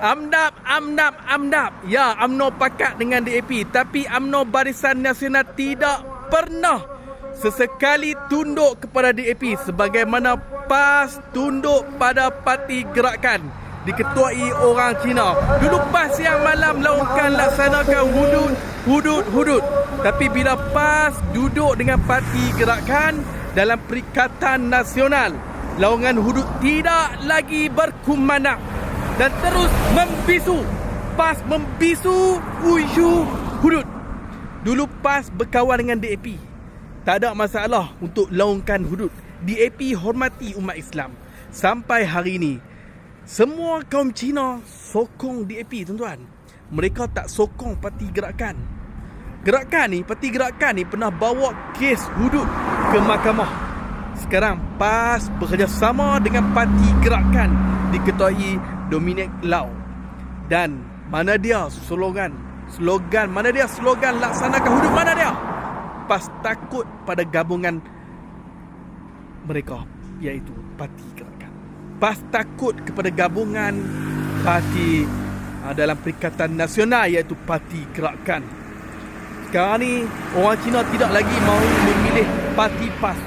Amnap, amnap, amnap. Ya, UMNO pakat dengan DAP. Tapi UMNO Barisan Nasional tidak pernah sesekali tunduk kepada DAP sebagaimana PAS tunduk pada Parti Gerakan diketuai orang Cina. Dulu PAS yang malam lakukan laksanakan hudud, hudud, hudud. Tapi bila PAS duduk dengan Parti Gerakan dalam Perikatan Nasional, lawangan hudud tidak lagi berkumandang dan terus membisu. PAS membisu uyu hudud. Dulu PAS berkawan dengan DAP. Tak ada masalah untuk laungkan hudud. DAP hormati umat Islam. Sampai hari ini, semua kaum Cina sokong DAP tuan-tuan. Mereka tak sokong parti gerakan. Gerakan ni, parti gerakan ni pernah bawa kes hudud ke mahkamah. Sekarang PAS bekerjasama dengan parti gerakan diketuai Dominic Lau. Dan mana dia slogan? Slogan, mana dia slogan laksanakan hudud mana dia? Pas takut pada gabungan mereka iaitu Parti Gerakan. Pas takut kepada gabungan parti uh, dalam Perikatan Nasional iaitu Parti Gerakan. Sekarang ni orang Cina tidak lagi mahu memilih parti PAS